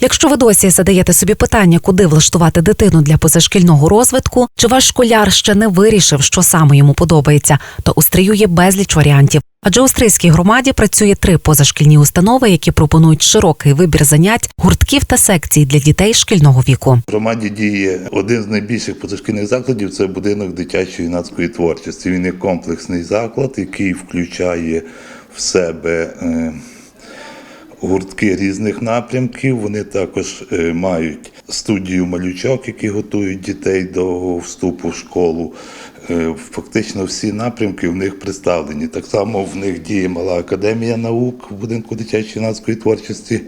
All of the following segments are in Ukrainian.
Якщо ви досі задаєте собі питання, куди влаштувати дитину для позашкільного розвитку, чи ваш школяр ще не вирішив, що саме йому подобається, то у стрію є безліч варіантів. Адже у стрийській громаді працює три позашкільні установи, які пропонують широкий вибір занять, гуртків та секцій для дітей шкільного віку. В громаді діє один з найбільших позашкільних закладів це будинок дитячої юнацької творчості. Він є комплексний заклад, який включає в себе е, гуртки різних напрямків. Вони також е, мають студію малючок, які готують дітей до вступу в школу. Е, Фактично всі напрямки в них представлені. Так само в них діє мала академія наук в будинку дитячої юнацької творчості,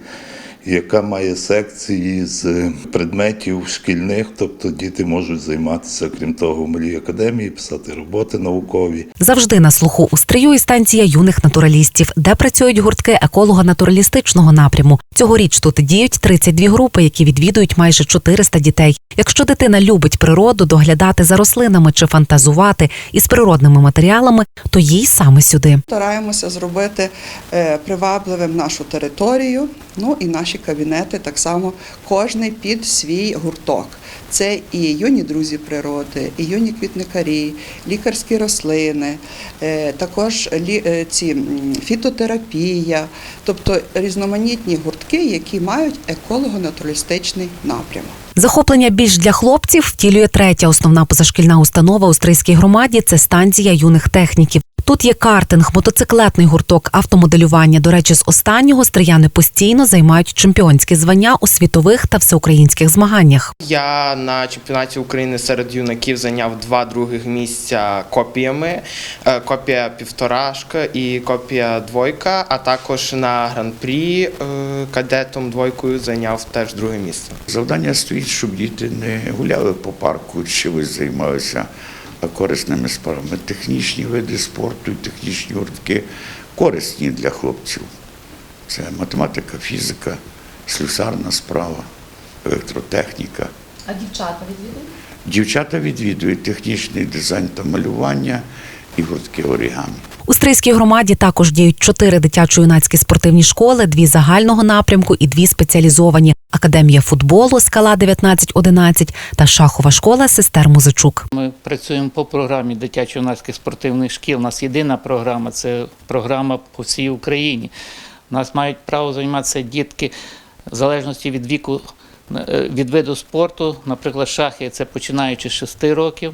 яка має секції з предметів шкільних, тобто діти можуть займатися, крім того, в малій академії, писати роботи наукові. Завжди на слуху у стрию і станція юних натуралістів, де працюють гуртки еколого-натуралістичного напряму. Цьогоріч тут діють 32 групи, які відвідують майже 400 дітей. Якщо дитина любить природу, доглядати за рослинами чи фантазувати із природними матеріалами, то їй саме сюди. Стараємося зробити е, привабливим нашу територію, ну і наші кабінети так само кожний під свій гурток. Це і юні друзі природи, і юні квітникарі, лікарські рослини, е, також е, ці фітотерапія, тобто різноманітні гуртки, які мають еколого-натуралістичний напрямок. Захоплення більш для хлопців втілює третя основна позашкільна установа у стрийській громаді. Це станція юних техніків. Тут є картинг, мотоциклетний гурток, автомоделювання. До речі, з останнього стрияни постійно займають чемпіонські звання у світових та всеукраїнських змаганнях. Я на чемпіонаті України серед юнаків зайняв два других місця копіями. Е, Копія півторашка і копія двойка, а також на гран-прі е, кадетом двойкою зайняв теж друге місце. Завдання стоїть, щоб діти не гуляли по парку, чимось займалися корисними справами. Технічні види спорту і технічні гуртки корисні для хлопців. Це математика, фізика, слюсарна справа, електротехніка. А дівчата відвідують? Дівчата відвідують технічний дизайн та малювання і гуртки орігамі. У стрийській громаді також діють чотири дитячо-юнацькі спортивні школи, дві загального напрямку і дві спеціалізовані: академія футболу, скала 1911 та шахова школа сестер Музичук. Ми працюємо по програмі дитячо-юнацьких спортивних шкіл. У нас єдина програма це програма по всій Україні. У нас мають право займатися дітки в залежності від віку, е, від виду спорту. Наприклад, шахи це починаючи з 6 років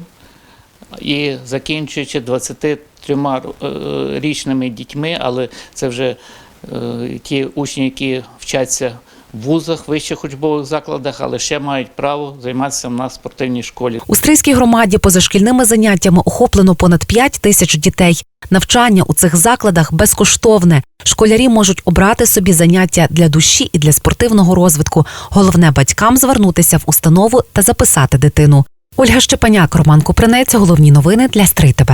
і закінчуючи 23 е, дітьми, але це вже е, ті учні, які вчаться в вузах, вищих учбових закладах, але ще мають право займатися в нас в спортивній школі. У стрийській громаді позашкільними заняттями охоплено понад 5 тисяч дітей. Навчання у цих закладах безкоштовне. Школярі можуть обрати собі заняття для душі і для спортивного розвитку. Головне батькам звернутися в установу та записати дитину. Ольга Щепаняк, Роман Купринець. Головні новини для Стрий ТБ.